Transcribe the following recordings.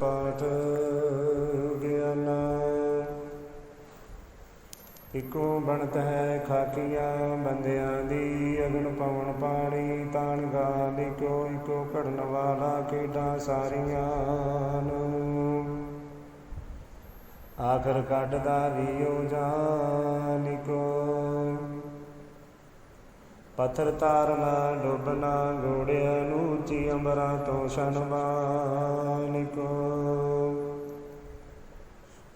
ਪਾਠ ਗਿਆਨਾ। ਇਕੋ ਬਣਤ ਹੈ ਖਾਕੀਆਂ, ਬੰਦਿਆਂ ਦੀ ਅਗਨ ਪਵਨ ਪਾਣੀ, ਤਾਣ ਗਾਲ ਇਕੋ ਇਕੋ ਘੜਨ ਵਾਲਾ ਖੇਡਾਂ ਸਾਰੀਆਂ ਨੂੰ। ਆਖਰ ਕੱਢਦਾ ਵੀਓ ਜਾਨਿਕੋ ਪੱਥਰ ਤਾਰਨਾ, ਡੁੱਬਣਾ, ਗੋੜਿਆਂ ਨੂੰ ਉੱਚੀ ਅੰਬਰਾਂ ਤੋਂ ਸ਼ਨਮਾਨਿਕੋ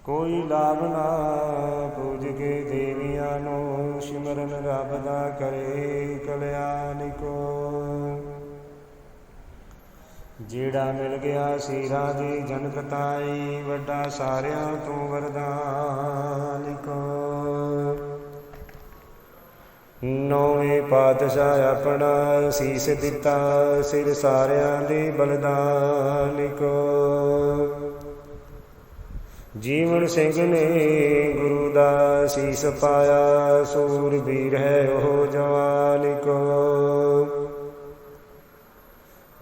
ਕੋਈ ਲਾਭ ਨਾ ਪੂਜ ਕੇ ਦੇਵੀਆਂ ਨੂੰ ਸਿਮਰਨ ਰੱਬ ਦਾ ਕਰੇ ਕਲਿਆਣ ਕੋ। ਜਿਹੜਾ ਮਿਲ ਗਿਆ ਸੀਰਾ ਦੀ ਜਨਕਤਾਈ ਵੱਡਾ ਸਾਰਿਆਂ ਤੋਂ ਵਰਦਾਨਿਕੋ ਨੌਵੇਂ ਪਾਤਸ਼ਾਹ ਆਪਣਾ ਸੀਸ ਦਿੱਤਾ, ਸਿਰ ਸਾਰਿਆਂ ਦੇ ਬਲਦਾਨਿਕੋ ਜੀਵਨ ਸਿੰਘ ਨੇ ਗੁਰੂ ਦਾ ਸੀਸ ਪਾਇਆ ਸੂਰਬੀਰ ਹੈ ਉਹ ਜਵਾਨ ਕੋ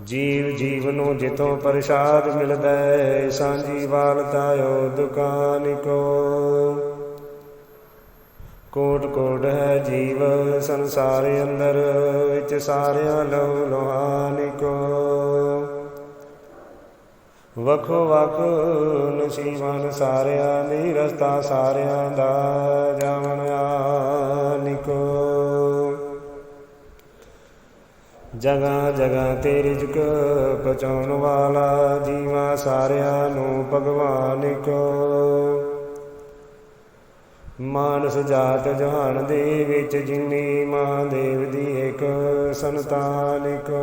ਜੀਵ ਜੀਵਨੋਂ ਜਿਤੋਂ ਪ੍ਰਸਾਦ ਮਿਲਦਾ ਹੈ, ਸਾਂਝੀ ਵਾਲਤਾ ਦੁਕਾਨ ਕੋ ਕੋਟ ਕੋਟ ਹੈ ਜੀਵ ਸੰਸਾਰ ਅੰਦਰ, ਵਿੱਚ ਸਾਰਿਆਂ ਲੋ ਲੋਹਾਨਿਕੋ ਵਖੋ ਵਖ ਨਸੀਬਾਨ ਸਾਰਿਆਂ ਦੀ ਰਸਤਾ ਸਾਰਿਆਂ ਦਾ ਜਾਵਣ ਆਨਿਕੋ ਜਗਾ ਜਗਾ ਤੇ ਰਿਜਕ ਪਚਾਉਣ ਵਾਲਾ ਜੀਵਾ ਸਾਰਿਆਂ ਨੂੰ ਭਗਵਾਨ ਕੋ ਮਾਨਸ ਜਾਤ ਜਹਾਨ ਦੇ ਵਿੱਚ ਜਿਨੀ ਮਾਂ ਦੇਵ ਦੀ ਇੱਕ ਸੰਤਾਨ ਕੋ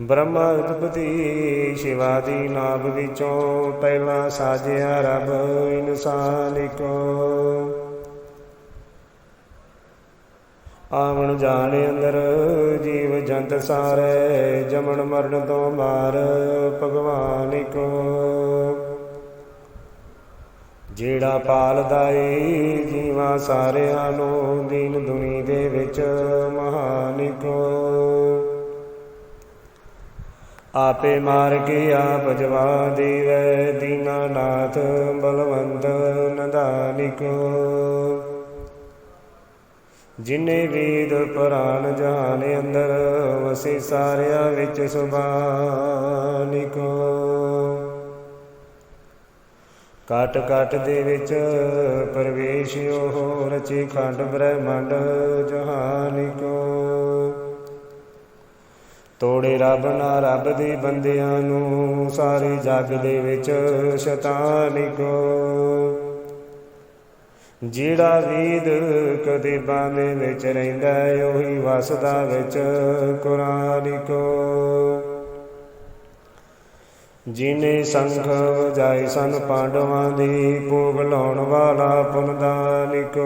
ਬ੍ਰਹਮਾ ਉਤਪਤੀ ਸ਼ਿਵਾ ਦੀ ਨਾਭ ਵਿੱਚੋਂ ਪਹਿਲਾ ਸਾਜਿਆ ਰੱਬ ਇਨਸਾਨ ਕੋ ਆਵਣ ਜਾਣੇ ਅੰਦਰ ਜੀਵ ਜੰਤ ਸਾਰੇ ਜਮਣ ਮਰਨ ਤੋਂ ਮਾਰ ਭਗਵਾਨ ਕੋ ਜਿਹੜਾ ਪਾਲਦਾ ਏ ਜੀਵਾਂ ਸਾਰਿਆਂ ਨੂੰ, ਦੀਨ ਦੁਨੀ ਦੇ ਵਿੱਚ ਮਹਾਨ ਆਪੇ ਮਾਰ ਕੇ ਆਪ ਜਵਾ ਦੇਵੈ, ਦੀਨਾਨਾਥ ਬਲਵੰਤ ਨਦਾਨਿਕੋ ਜਿਨੇ ਵੇਦ ਪੁਰਾਣ ਜਹਾਨ ਅੰਦਰ, ਵਸੇ ਸਾਰਿਆਂ ਵਿੱਚ ਸੁਬਾਨਿਕੋ ਕਟ ਕਟ ਦੇ ਵਿੱਚ ਪ੍ਰਵੇਸ਼ ਹੋ ਰਚੇ ਖੰਡ ਬ੍ਰਹਮੰਡ ਜਹਾਨਿਕੋ ਤੋੜੇ ਰੱਬ ਨਾ ਰੱਬ ਦੇ ਬੰਦਿਆਂ ਨੂੰ, ਸਾਰੇ ਜੱਗ ਦੇ ਵਿੱਚ ਸ਼ੈਤਾਨਿਕੋ ਜਿਹੜਾ ਵੇਦ ਕਦੇ ਬਾਣੇ ਵਿੱਚ ਰਹਿੰਦਾ ਉਹੀ ਵਸਦਾ ਵਿੱਚ ਕੁਰਾਨਿਕੋ ਜਿਨੇ ਸੰਖ ਵਜਾਏ ਸਨ ਪਾਂਡਵਾਂ ਦੀ, ਭੋਗ ਲਾਉਣ ਵਾਲਾ ਪੁਨਦਾਨਿਕੋ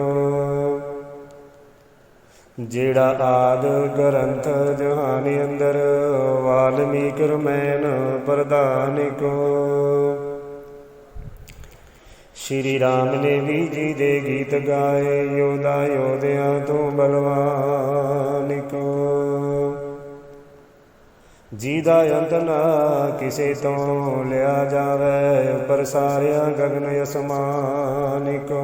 ਜਿਹੜਾ ਆਦ ਗ੍ਰੰਥ ਜਹਾਨੀ ਅੰਦਰ, ਵਾਲਮੀਕ ਰਮੈਨ ਪ੍ਰਧਾਨਿਕੋ ਸ਼੍ਰੀ ਰਾਮ ਨੇ ਵੀ ਜੀ ਦੇ ਗੀਤ ਗਾਏ, ਯੋਧਾ ਯੋਧਿਆਂ ਤੋਂ ਬਲਵਾਨ ਕੋ ਜੀ ਦਾ ਅੰਤ ਨਾ ਕਿਸੇ ਤੋਂ ਲਿਆ ਜਾਵੇ, ਉੱਪਰ ਸਾਰਿਆਂ ਗਗਨ ਅਸਮਾਨ ਕੋ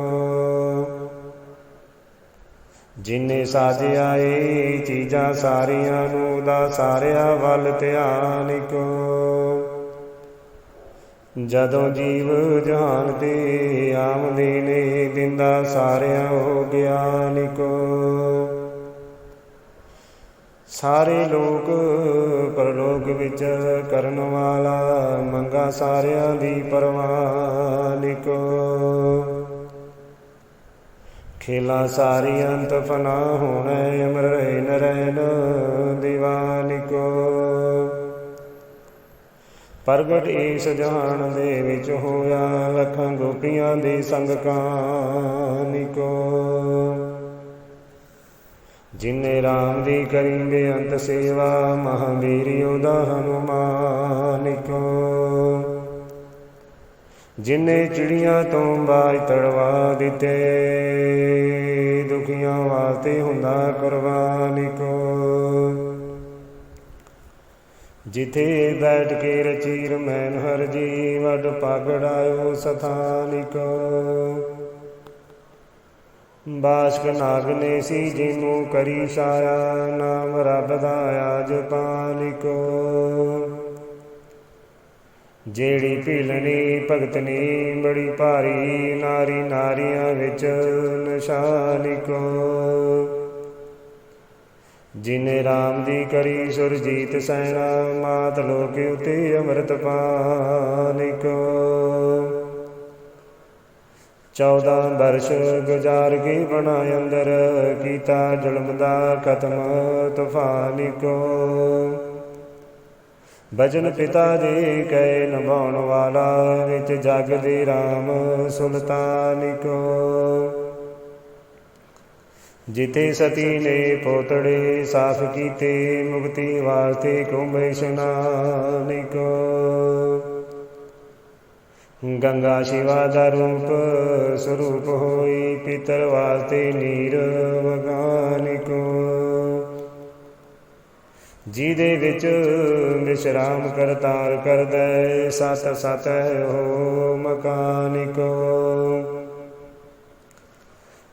ਜਿਨੇ ਸਾਜਿਆ ਏ ਚੀਜ਼ਾਂ ਸਾਰੀਆਂ ਨੂੰ ਦਾ ਸਾਰਿਆਂ ਵੱਲ ਧਿਆਨ ਕੋ ਜਦੋਂ ਜੀਵ ਜਹਾਨ ਤੇ ਆਮਦੇ ਨੇ, ਦਿੰਦਾ ਸਾਰਿਆਂ ਹੋ ਗਿਆਨ ਕੋ ਸਾਰੇ ਲੋਕ ਪਰਲੋਕ ਵਿੱਚ ਕਰਨ ਵਾਲਾ, ਮੰਗਾ ਸਾਰਿਆਂ ਦੀ ਪਰਵਾਨਿਕ। ਖੇਲਾ ਸਾਰੀ ਅੰਤ ਫਨਾ ਹੋਣਾ, ਅਮਰ ਰਹਿ ਨ ਰਹਿਣ ਦੀਵਾਨ ਕੋ ਪ੍ਰਗਟ ਇਸ ਜਹਾਨ ਦੇ ਵਿੱਚ ਹੋਇਆ ਲੱਖਾਂ ਗੋਪੀਆਂ ਦੀ ਸੰਗ ਕਾਨਿਕੋ। ਜਿਨੇ ਰਾਮ ਦੀ ਕਰੀ ਬੇਅੰਤ ਸੇਵਾ ਮਹਾਵੀਰ ਉਹਦਾ ਹਨੂਮਾਨਿਕੋ ਜਿਨੇ ਚਿੜੀਆਂ ਤੋਂ ਬਾਜ ਤੜਵਾ ਦਿੱਤੇ, ਦੁਖੀਆਂ ਵਾਸਤੇ ਹੁੰਦਾ ਕੁਰਬਾਨਿਕੋ ਜਿਥੇ ਬੈਠ ਕੇ ਰਚੀਰ, ਮੈਨ ਹਰ ਜੀ ਵਡ ਪਗੜਾਇਓ ਸਥਾਨਿਕ ਬਾਸ਼ਕ ਨਾਗ ਨੇ ਸੀ ਜਿਨੂੰ ਕਰੀ ਸਾਇਆ ਨਾਮ ਰੱਬ ਦਾ ਆਜ ਪਾਲਿਕੋ। ਜਿਹੜੀ ਭੀਲਣੀ ਭਗਤਨੀ, ਬੜੀ ਭਾਰੀ ਨਾਰੀ ਨਾਰੀਆਂ ਵਿੱਚ ਨਿਸ਼ਾਨਿਕੋ ਜਿਨੇ RAM ਦੀ ਕਰੀ ਸੁਰਜੀਤ ਸੈਣਾ ਮਾਤ ਲੋਕੇ ਉਤੇ ਅੰਮ੍ਰਿਤ ਪਾਨਿਕੋ 14 ਬਰਸ਼ ਗੁਜ਼ਾਰ ਕੇ ਬਣਾ ਅੰਦਰ, ਕੀਤਾ ਜ਼ੁਲਮ ਦਾ ਖਤਮ ਤੂਫਾਨ ਕੋ ਬਚਨ ਪਿਤਾ ਜੀ ਕੈ ਨਿਭਾਉਣ ਵਾਲਾ, ਵਿੱਚ ਜਗ ਦੀ RAM ਸੁਲਤਾਨ ਕੋ ਜਿਤੇ ਸਤੀ ਨੇ ਪੋਤੜੇ ਸਾਫ਼ ਕੀਤੇ, ਮੁਕਤੀ ਵਾਸਤੇ ਕੁੰਭ ਇਸ਼ਨਾਨ ਗੰਗਾ ਸ਼ਿਵਾ ਦਾ ਰੂਪ ਸਰੂਪ ਹੋਈ, ਪਿਤਰ ਵਾਸਤੇ ਨੀਰ ਵਗਾਨਿਕੋ ਜਿਹਦੇ ਵਿੱਚ ਵਿਸ਼ਰਾਮ ਕਰਤਾਰ ਕਰਦਾ ਸਤ ਸਤ ਹੋ ਮਕਾਨਿਕੋ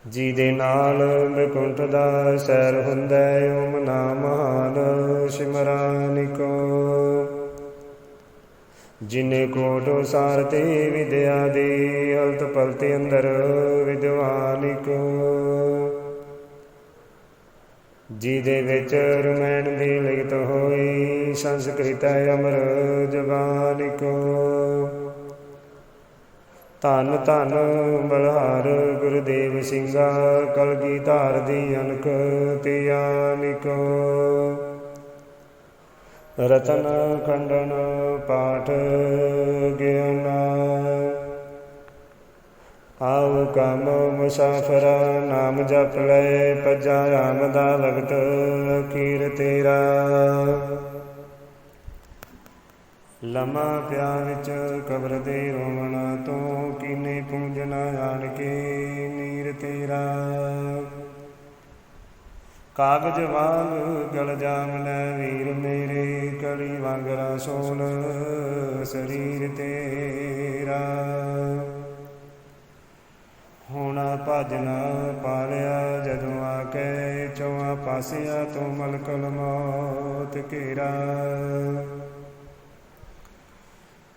ਜਿਹਦੇ ਨਾਲ ਵਿਕੁੰਠ ਦਾ ਸੈਰ ਹੁੰਦਾ ਓਮ ਨਾਮ ਮਹਾਨ ਸਿਮਰਾਨਿਕੋ ਜਿਨੇ ਕੋਟ ਸਾਰ ਤੇ ਵਿਦਿਆ ਦੇ ਹਲਤ ਪਲਤੇ ਅੰਦਰ ਵਿਦਵਾਨਿਕੋ। ਜਿਹਦੇ ਵਿੱਚ ਰਮੈਣ ਦੀ ਲਿਖਤ ਹੋਈ ਸੰਸਕ੍ਰਿਤ ਅਮਰ ਜ਼ਬਾਨਿਕੋ ਧੰਨ ਧੰਨ ਬਲਹਾਰ ਗੁਰਦੇਵ ਸਿੰਘਾ, ਕਲਗੀ ਧਾਰ ਦੀ ਅਨਕ ਤਿਆਨਿਕੋ ਰਤਨ ਖੰਡਨ ਪਾਠ ਗਿਆਨਾ। ਆਉ ਕਮ ਮੁਸਾਫਰਾ, ਨਾਮ ਜਪ ਲੈ ਪਜਾ ਆਮਦਾ ਲਗਤ ਕੀਰ ਤੇਰਾ। ਲਮਾ ਪਿਆ ਵਿੱਚ ਕਬਰ ਦੇ ਰੋਵਣਾ ਤੋਂ ਕੀਨੇ ਪੂੰਜਣਾ ਆਣ ਕੇ, ਨੀਰ ਤੇਰਾ। ਕਾਗਜ ਵਾਂਗ ਗਲ ਜਾਮ ਲੈ ਵੀਰ ਮੇਰੇ, ਕਲੀ ਵਾਂਗਰਾ ਸੋਨ ਸਰੀਰ ਤੇਰਾ। ਹੋਣਾ ਭਜਨ ਪਾਲਿਆ ਜਦੋਂ ਆ ਕੇ ਚੌਹਾਂ ਪਾਸਿਆ ਤੋਂ ਮਲਕਲ ਮੌਤ ਘੇਰਾ।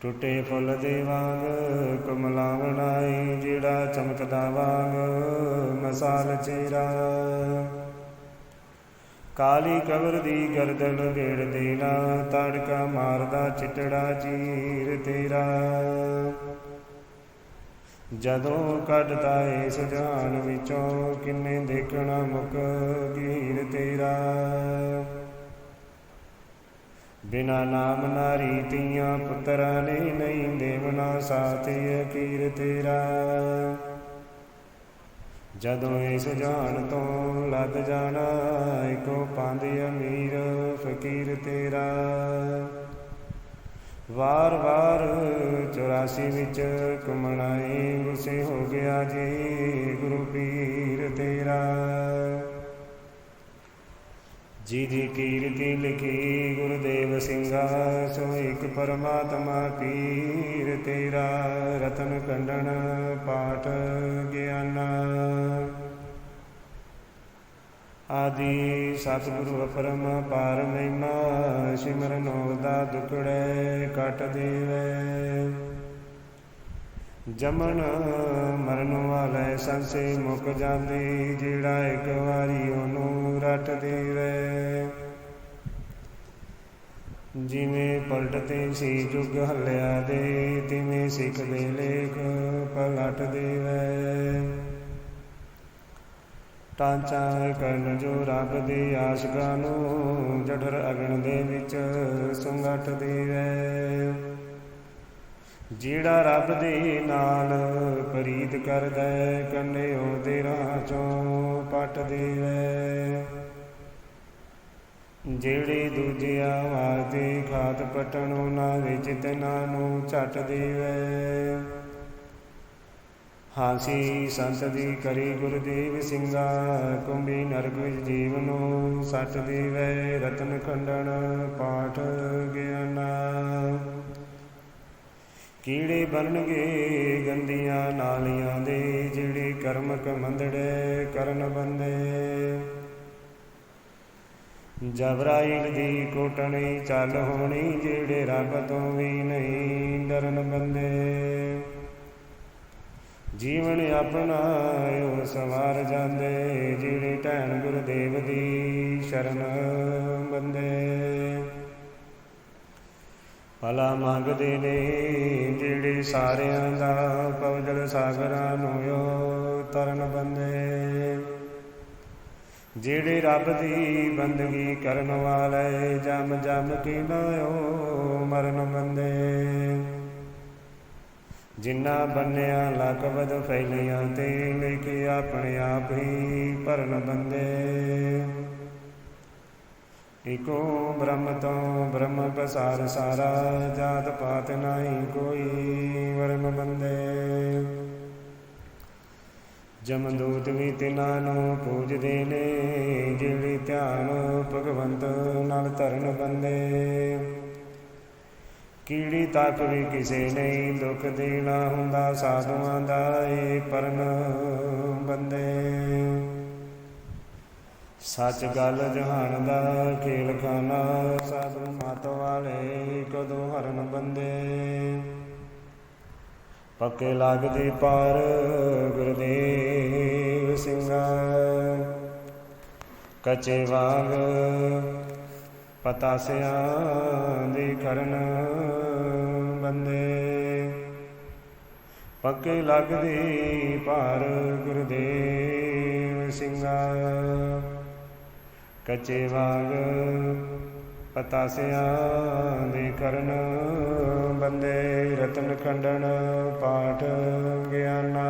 ਟੁੱਟੇ ਫੁੱਲ ਦੇ ਵਾਂਗ ਕਮਲਾਵਣਾਈ ਜਿਹੜਾ ਚਮਕਦਾ ਵਾਂਗ ਮਸਾਲ ਚੇਰਾ। ਕਾਲੀ ਕਬਰ ਦੀ ਗਰਦਨ ਢੇੜ ਦੇਣਾ, ਤੜਕਾ ਮਾਰਦਾ ਚਿੱਟੜਾ ਚੀਰ ਤੇਰਾ। ਜਦੋਂ ਕੱਢਦਾ ਇਸ ਜਾਨ ਵਿੱਚੋਂ, ਕਿੰਨੇ ਦੇਖਣਾ ਮੁਕ ਗੀਰ ਤੇਰਾ। ਬਿਨਾ ਨਾਮ ਨਾਰੀ ਤੀਆਂ ਪੁੱਤਰਾਂ ਨੇ ਨਹੀਂ ਦੇਵਨਾ ਸਾਥ ਅਕੀਰ ਤੇਰਾ। ਜਦੋਂ ਇਸ ਜਾਨ ਤੋਂ ਲੱਦ ਜਾਣਾ, ਇੱਕੋ ਪੰਦ ਅਮੀਰ, ਫਕੀਰ ਤੇਰਾ। ਵਾਰ ਵਾਰ 84 ਵਿੱਚ ਕੁਮਣਾਈ ਗੁੱਸੇ ਹੋ ਗਿਆ ਜੀ, ਗੁਰੂ ਪੀਰ ਤੇਰਾ। ਜੀ ਦੀ ਕੀਰਤੀ ਲਿਖੀ ਗੁਰਦੇਵ ਸਿੰਘਾ ਸੋ ਇੱਕ ਪਰਮਾਤਮਾ ਪੀਰ ਤੇਰਾ ਰਤਨ ਕੰਡਣ ਪਾਠ ਗਿਆਨਾ। ਆਦੀ ਸਤਿਗੁਰੂ ਅਪਰਮ ਪਾਰ ਮਹਿਮਾ ਸਿਮਰਨ ਦਾ ਦੁਕੜੇ ਕਟ ਦੇਵੇ। ਜਮਨ ਮਰਨ ਵਾਲੇ ਸੰਸੇ ਮੁਕ ਜਾਂਦੇ, ਜਿਹੜਾ ਇੱਕ ਵਾਰੀ ਉਹਨੂੰ ਰਟ ਦੇਵੇ। ਜਿਵੇਂ ਪਲਟਦੇ ਸੀ ਜੁਗ ਹੱਲਿਆ ਦੇ, ਤਿਵੇਂ ਸਿੱਖ ਦੇ ਲੇਖ ਪਲਟ ਦੇਵੇ। ਟਾਂਚਾ ਕਰਨ ਜੋ ਰੱਬ ਦੇ ਆਸ਼ਕਾਂ ਨੂੰ, ਜਠਰ ਅਗਣ ਦੇ ਵਿੱਚ ਸੁੰਗਟ ਦੇਵੇ। ਜਿਹੜਾ ਰੱਬ ਦੇ ਨਾਲ ਪ੍ਰੀਤ ਕਰਦਾ ਕੰਨੇ ਉਹਦੇ ਰਾਹ ਚੋਂ ਪਟ ਦੇਵੇ। ਜਿਹੜੇ ਦੂਜਿਆਂ ਵਾਸਤੇ ਖਾਤ ਪਟਣ, ਉਹਨਾਂ ਵਿੱਚ ਤਿਨਾਂ ਨੂੰ ਛੱਟ ਦੇਵੇ। ਹਾਂਸੀ ਸੰਤ ਦੀ ਕਰੀ ਗੁਰਦੇਵ ਸਿੰਘਾ, ਕੁੰਭੀ ਨਰਕ ਵਿੱਚ ਨੂੰ ਸੱਚ ਦੀਵੈ। ਰਤਨ ਖੰਡਨ ਪਾਠ ਗਿਆਨਾ। ਕੀੜੇ ਬਣਨਗੇ ਗੰਦੀਆਂ ਨਾਲੀਆਂ ਦੇ, ਜਿਹੜੇ ਕਰਮ ਕਮੰਦੜੇ ਕਰਨ ਬੰਦੇ। ਜਬਰਾਈਲ ਦੀ ਕੋਟਣੀ ਚੱਲ ਹੋਣੀ, ਜਿਹੜੇ ਰੱਬ ਤੋਂ ਵੀ ਨਹੀਂ ਡਰਨ ਬੰਦੇ। ਜੀਵਨ ਆਪਣਾ ਉਹ ਸਵਾਰ ਜਾਂਦੇ, ਜਿਹੜੇ ਢੈਣ ਗੁਰਦੇਵ ਦੀ ਸ਼ਰਨ ਬੰਦੇ। ਭਲਾ ਮੰਗਦੇ ਨੇ, ਜਿਹੜੇ ਸਾਰਿਆਂ ਦਾ ਪਵਜਲ ਸਾਗਰਾਂ ਨੂੰ ਓ ਤਰਨ ਬੰਦੇ। ਜਿਹੜੇ ਰੱਬ ਦੀ ਬੰਦਗੀ ਕਰਨ ਵਾਲੇ ਜਮ ਜਮ ਕੇ ਨਾਇਓ ਮਰਨ ਬੰਦੇ। ਜਿੰਨਾ ਬੰਨਿਆ ਲਕਬਦ ਫੈਲੀਆਂ ਤੇ ਲੈ ਕੇ ਆਪਣੇ ਆਪ ਹੀ ਭਰਨ ਬੰਦੇ। ਇਕੋ ਬ੍ਰਹਮ ਤੋਂ ਬ੍ਰਹਮ ਪਸਾਰ ਸਾਰਾ, ਜਾਤ ਪਾਤ ਨਹੀਂ ਕੋਈ ਵਰਨ ਬੰਦੇ। ਜਮਦੂਤ ਵੀ ਤਿਨਾਂ ਨੂੰ ਪੂਜਦੇ ਨੇ, ਜਿਹੜੀ ਧਿਆਨ ਭਗਵੰਤ ਨਾਲ ਧਰਨ ਬੰਦੇ। ਕੀੜੀ ਤੱਕ ਵੀ ਕਿਸੇ ਨਹੀਂ ਦੁੱਖ ਦੇਣਾ ਹੁੰਦਾ, ਸਾਧੂਆਂ ਦਾ ਏ ਪਰਨ ਬੰਦੇ। ਸੱਚ ਗੱਲ ਜਹਾਨ ਦਾ ਖੇਲ ਖਾਨਾ ਸਾਧੂ ਮਤ ਵਾਲੇ ਕਦੋਂ ਹਰਨ ਬੰਦੇ? ਪੱਕੇ ਲੱਗਦੇ ਪਾਰ ਗੁਰਦੇਵ ਸਿੰਘਾ। ਕੱਚੇ ਵਾਂਗ ਪਤਾਸਿਆਂ ਦੇ ਕਰਨ ਬੰਦੇ। ਪੱਕੇ ਲੱਗਦੇ ਪਾਰ ਗੁਰਦੇਵ ਸਿੰਘਾ। ਕੱਚੇ ਵਾਗ ਪਤਾਸਿਆਂ ਦੇ ਕਰਨ ਬੰਦੇ ਰਤਨ ਖੰਡਨ ਪਾਠ ਗਿਆਨਾ।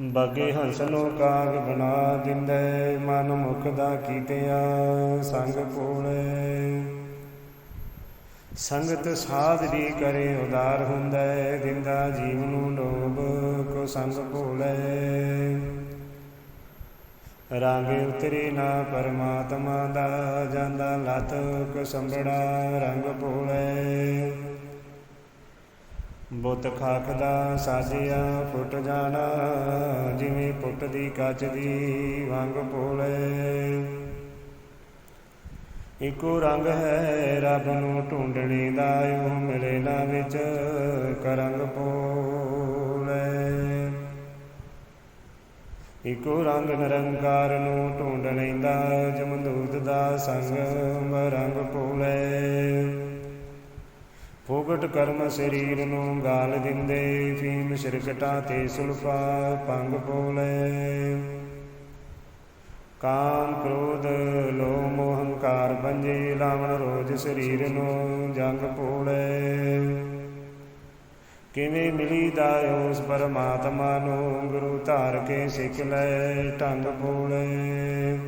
ਬਗੇ ਹੰਸ ਨੂੰ ਕਾਗ ਬਣਾ ਦਿੰਦੇ, ਮਨ ਮੁਖ ਦਾ ਕੀਤਿਆ ਸੰਗ ਕੋਲੇ। ਸੰਗਤ ਸਾਧ ਦੀ ਕਰੇ ਉਦਾਰ ਹੁੰਦਾ, ਦਿੰਦਾ ਜੀਵ ਨੂੰ ਲੋਭ ਕੋ ਸੰਗ ਭੋਲੇ ਰੰਗ ਉਤਰੇ ਨਾ ਪਰਮਾਤਮਾ ਦਾ, ਜਾਂਦਾ ਲਤ ਕੋ ਸੰਭੜਾ ਰੰਗ ਭੋਲੇ। ਬੁੱਤ ਖਾਖਦਾ, ਸਾਜਿਆ ਫੁੱਟ ਜਾਣਾ, ਜਿਵੇਂ ਪੁੱਟ ਦੀ ਕੱਚ ਦੀ ਵੰਗ ਭੋਲੇ। ਇੱਕੋ ਰੰਗ ਹੈ, ਰੱਬ ਨੂੰ ਢੂੰਡਣੇ ਦਾ ਉਹ ਮਿਲੇ ਨਾ ਵਿੱਚ ਕਰੰਗ ਪੋ ਇੱਕੋ ਰੰਗ ਨਿਰੰਕਾਰ ਨੂੰ ਢੂੰਡ ਲੈਂਦਾ, ਜਮਦੂਤ ਦਾ ਸੰਗ ਰੰਗ ਭੋਲੇ ਫੋਗਟ ਕਰਮ ਸਰੀਰ ਨੂੰ ਗਾਲ ਦਿੰਦੇ ਫੀਮ ਸਿਰਕਟਾਂ ਤੇ ਸੁਲਫਾ ਪੰਗ ਭੋਲੇ ਕਾਮ ਕ੍ਰੋਧ, ਲੋਭ, ਮੋਹ, ਹੰਕਾਰ, ਬੰਜੇ, ਲਾਵਣ, ਰੋਜ ਸਰੀਰ ਨੂੰ ਜੰਗ ਭੋਲੇ ਕਿਵੇਂ ਮਿਲੀਦਾ ਉਸ ਪਰਮਾਤਮਾ ਨੂੰ? ਗੁਰੂ ਧਾਰ ਕੇ ਸਿੱਖ ਲੈ, ਢੰਗ ਭੋਲੇ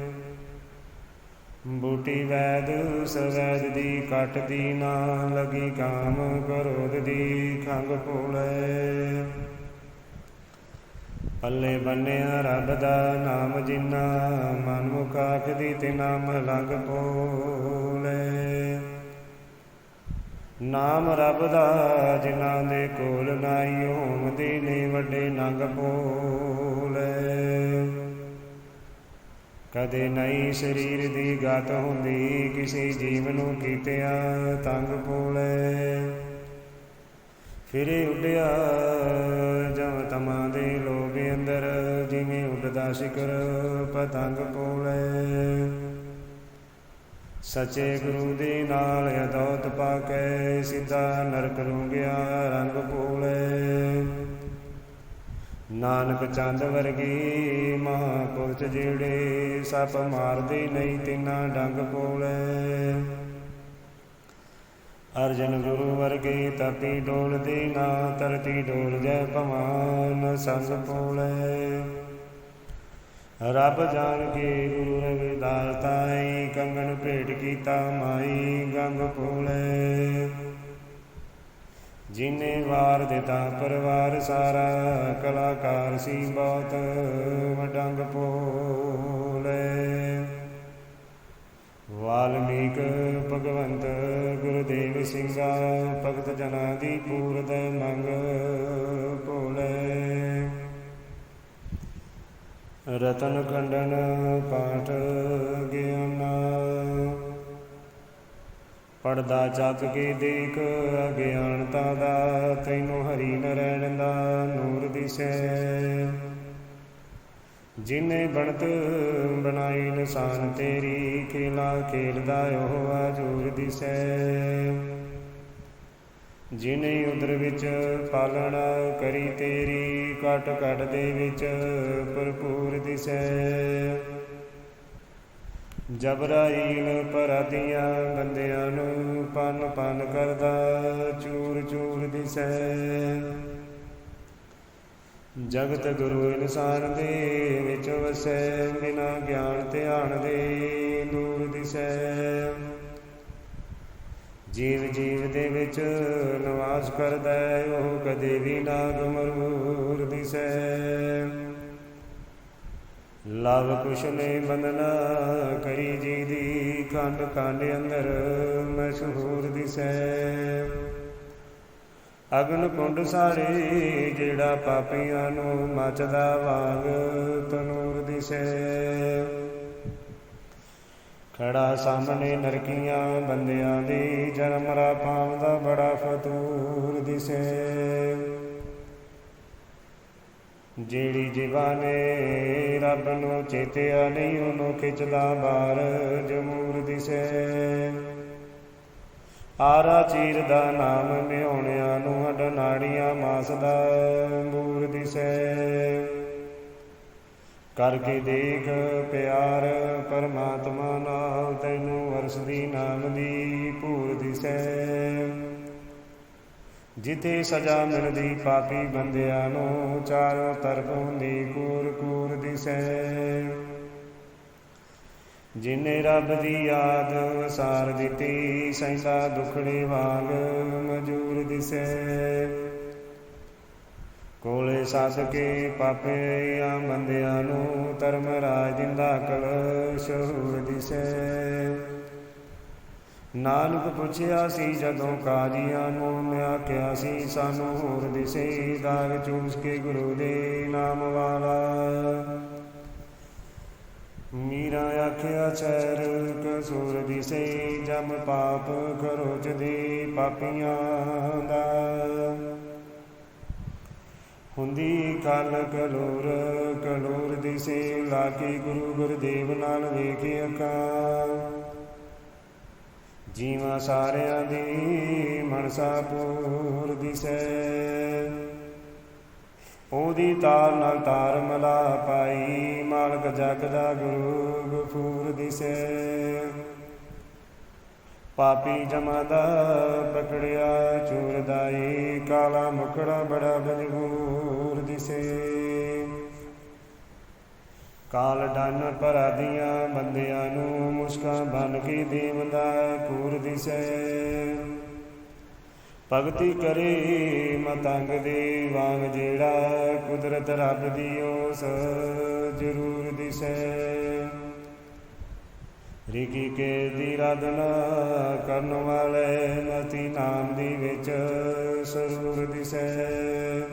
ਬੂਟੀ ਵੈਦ ਸਵੈਦ ਦੀ ਕੱਟਦੀ ਨਾ ਲਗੀ ਕਾਮ, ਕਰੋਧ ਦੀ ਖੰਗ ਭੋਲੇ ਪੱਲੇ ਬੰਨਿਆ ਰੱਬ ਦਾ ਨਾਮ ਜਿੰਨਾ, ਮਨ ਮੁਖ ਆਖਦੀ ਤੇ ਨਾਮ ਲਗ ਭੋਲੇ ਨਾਮ ਰੱਬ ਦਾ, ਜਿਨ੍ਹਾਂ ਦੇ ਕੋਲ ਨਾਈ ਹੋਮਦੇ ਨੇ ਵੱਡੇ ਨੰਗ ਭੋਲੇ ਕਦੇ ਨਹੀਂ ਸਰੀਰ ਦੀ ਗਤ ਹੁੰਦੀ, ਕਿਸੇ ਜੀਵ ਨੂੰ ਕੀਤਿਆ ਤੰਗ ਭੋਲੇ ਫਿਰੇ ਉੱਡਿਆ, ਜਮ ਤਮਾ ਦੇ ਲੋਭ ਅੰਦਰ, ਜਿਵੇਂ ਉੱਡਦਾ ਸ਼ਿਕਰ ਪਤੰਗ ਭੋਲੇ ਸੱਚੇ ਗੁਰੂ ਦੇ ਨਾਲ ਅਦੌਤ ਪਾ ਸਿੱਧਾ ਨਰਕ ਨੂੰ ਰੰਗ ਭੋਲੇ। ਨਾਨਕ ਚੰਦ ਵਰਗੀ ਮਹਾਪੁਰਖ ਜਿਹੜੇ ਸੱਪ ਮਾਰਦੇ ਨਹੀਂ, ਤਿੰਨਾ ਡੰਗ ਭੋਲੇ। ਅਰਜਨ ਗੁਰੂ ਵਰਗੇ ਤਪੀ ਡੋਲਦੇ ਨਾ ਤਰਤੀ ਡੋਲ ਜੈ ਭਵਾਨ ਸੰਗ ਭੋਲੇ। ਰੱਬ ਜਾਣ ਕੇ ਗੁਰੂ ਰਵਿਦਾਸ ਤਾਈ, ਕੰਗਣ ਭੇਟ ਕੀਤਾ ਮਾਈ, ਗੰਗ ਭੋਲੇ। ਜਿਨੇ ਵਾਰ ਦਿੱਤਾ ਪਰਿਵਾਰ ਸਾਰਾ, ਕਲਾਕਾਰ ਸੀ ਬਹੁਤ ਵਡੰਗ ਪੋਲੇ ਵਾਲਮੀਕ ਭਗਵੰਤ ਗੁਰਦੇਵ ਸਿੰਘਾ, ਭਗਤ ਜਨਾਂ ਦੀ ਪੂਰਤ ਮੰਗ ਰਤਨ ਖੰਡਨ ਪਾਠ ਗਿਆਨਾ। ਪੜਦਾ ਚੱਕ ਕੇ ਦੇਖ ਅਗਿਆਨਤਾ ਦਾ, ਤੈਨੂੰ ਹਰੀ ਨਰੈਣ ਦਾ ਨੂਰ ਦਿਸੈ। ਜਿਨੇ ਬਣਤ ਬਣਾਈ ਨਿਸ਼ਾਨ ਤੇਰੀ, ਖੇਲਾ ਖੇਲਦਾ ਉਹ ਆਜੂਰ ਦਿਸੈ। ਜਿਨੇ ਉਦਰ ਵਿੱਚ ਪਾਲਣਾ ਕਰੀ, ਤੇਰੀ ਕਟ ਕਟ ਦੇ ਵਿੱਚ ਭਰਪੂਰ ਦਿਸੈ। ਜਬਰਾਈਲ ਪਰਾਦੀਆਂ ਬੰਦਿਆਂ ਨੂੰ ਪਨ ਪਨ ਕਰਦਾ, ਚੂਰ ਚੂਰ ਦਿਸੈ। ਜਗਤ ਗੁਰੂ ਇਨਸਾਨ ਦੇ ਵਿੱਚ ਵਸੈ, ਬਿਨਾ ਗਿਆਨ ਧਿਆਨ ਦੇ ਦੂਰ ਦਿਸੈ। ਜੀਵ ਜੀਵ ਦੇ ਵਿੱਚ ਨਿਵਾਸ ਕਰਦਾ ਹੈ, ਉਹ ਕਦੇ ਵੀ ਨਾ ਗਮਰੂਰ ਦਿਸੈ। ਲਵ ਕੁਛ ਨੇ ਬੰਦਨਾ ਕਰੀ ਜੀ ਦੀ ਖੰਡ ਖੰਡ ਅੰਦਰ ਮਸ਼ਹੂਰ ਦਿਸੈ। ਅਗਨ ਕੁੰਡ ਸਾਰੇ ਜਿਹੜਾ ਪਾਪੀਆਂ ਨੂੰ ਮਚਦਾ ਵਾਂਗ ਤਨੂਰ ਦਿਸੈ। ਖੜਾ ਸਾਹਮਣੇ ਨਰਕੀਆਂ ਬੰਦਿਆਂ ਦੀ, ਜਨਮ ਰਾ ਪਾਉਂਦਾ ਬੜਾ ਫਤੂਰ ਦਿਸੈ। ਜਿਹੜੀ ਜੀਵਾਨੇ ਰੱਬ ਨੂੰ ਚੇਤਿਆ ਨਹੀਂ, ਉਹਨੂੰ ਖਿੱਚਦਾ ਬਾਰ ਜਮੂਰ ਦਿਸੈ। ਆਰਾ ਚੀਰ ਦਾ ਨਾਮ ਮਿਉਣਿਆਂ ਨੂੰ ਹੱਡ ਨਾੜੀਆਂ ਮਾਸ ਦਾ ਮੂਰ ਦਿਸੈ। ਕਰਕੇ ਦੇਖ ਪਿਆਰ ਪਰਮਾਤਮਾ ਨਾਲ, ਤੈਨੂੰ ਵਰਸਦੀ ਨਾਮ ਦੀ ਭੂਰ ਦਿਸੈ ਜਿਤੇ ਸਜ਼ਾ ਮਿਲਦੀ ਪਾਪੀ ਬੰਦਿਆਂ ਨੂੰ, ਚਾਰੋਂ ਤਰਫੋਂ ਦੀ ਕੂਰ ਕੂਰ ਦਿਸੈ ਜਿਨੇ ਰੱਬ ਦੀ ਯਾਦ ਵਸਾਰ ਦਿੱਤੀ, ਸੈਂਦਾ ਦੁਖੜੇ ਵਾਂਗ ਮਜੂਰ ਦਿਸੈ ਕੋਲੇ ਸੱਦ ਕੇ ਪਾਪਿਆਂ ਬੰਦਿਆਂ ਨੂੰ ਧਰਮ ਰਾਜ ਦਿੰਦਾ ਕਲ ਸ਼ਹੂਰ ਦਿਸੈ। ਨਾਨਕ ਪੁੱਛਿਆ ਸੀ ਜਦੋਂ ਕਾਜੀਆਂ ਨੂੰ, ਮੈਂ ਆਖਿਆ ਸੀ ਸਾਨੂੰ ਹੋਰ ਦਿਸੇ, ਦਾਗ ਚੂਸ ਕੇ ਗੁਰੂ ਦੇ ਨਾਮ ਵਾਲਾ। ਮੀਰਾ ਆਖਿਆ ਚੈਰ ਕਸੂਰ ਦਿਸੇ, ਜਮ ਪਾਪ ਖਰੋਚ ਦੇ ਪਾਪੀਆਂ ਦਾ। ਹੁੰਦੀ ਕਲ ਕਲੋਰ ਕਲੋਰ ਦਿਸੇ ਲਾਗੀ ਗੁਰੂ ਗੁਰਦੇਵ ਨਾਲ ਵੇਖੇ ਅੱਖਾਂ। ਜੀਵਾਂ ਸਾਰਿਆਂ ਦੀ ਮਨਸਾ ਪੂਰ ਦਿਸੈ। ਉਹਦੀ ਤਾਰ ਨਾਲ ਤਾਰ ਮਲਾ ਪਾਈ, ਮਾਲਕ ਜਗ ਦਾ ਗੁਰੂ ਗਫੂਰ ਦਿਸੈ। ਪਾਪੀ ਜਮਾ ਦਾ ਪਕੜਿਆ ਚੂਰਦਾਈ ਕਾਲਾ ਮੁਕੜਾ ਬੜਾ ਬਜਬੂਰ ਦਿਸੇ ਕਾਲ ਡਨ ਪਰਾਦੀਆਂ ਬੰਦਿਆਂ ਨੂੰ ਮੁਸਕਾਂ ਬਨ ਕੇ ਦੇਵਦਾ ਕੂਰ ਦਿਸੈ। ਭਗਤੀ ਕਰੇ ਮਤੰਗ ਦੇ ਵਾਂਗ ਜਿਹੜਾ ਕੁਦਰਤ ਰੱਬ ਦੀ ਉਸ ਜ਼ਰੂਰ ਦਿਸੈ। ਰਿਕੀ ਕੇ ਦੀ ਰਾਧਨਾ ਕਰਨ ਵਾਲੇ ਮਤੀ ਨਾਮ ਦੀ ਵਿੱਚ ਸਰੂਰ ਦਿਸੈ।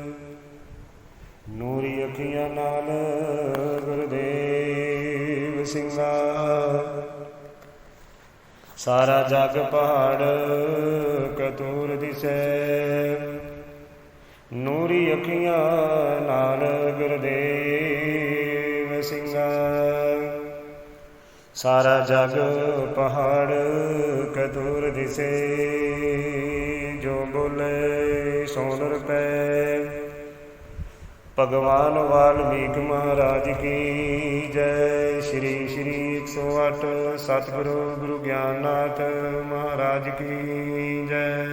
ਨੂਰੀ ਅੱਖੀਆਂ ਨਾਲ ਗੁਰਦੇਵ ਸਿੰਘਾ। ਸਾਰਾ ਜਗ ਪਹਾੜ ਕਤੂਰ ਦਿਸੈ। ਨੂਰੀ ਅੱਖੀਆਂ ਨਾਲ ਗੁਰਦੇਵ ਸਿੰਘਾ। ਸਾਰਾ ਜਗ ਪਹਾੜ ਕਤੂਰ ਦਿਸੇ। ਜੋ ਬੋਲੇ ਸੋਨ ਰੁਪੈ। ਭਗਵਾਨ ਵਾਲਮੀਕ ਮਹਾਰਾਜ ਕੀ ਜੈ। ਸ਼੍ਰੀ ਸ਼੍ਰੀ 108 ਸਤਿਗੁਰੂ ਗੁਰੂ ਗਿਆਨਨਾਥ ਮਹਾਰਾਜ ਕੀ ਜੈ।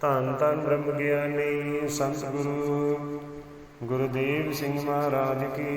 ਧੰਨ ਧੰਨ ਬ੍ਰਹਮ ਗਿਆਨੀ ਸੰਤ ਗੁਰੂ ਗੁਰਦੇਵ ਸਿੰਘ ਮਹਾਰਾਜ ਕੀ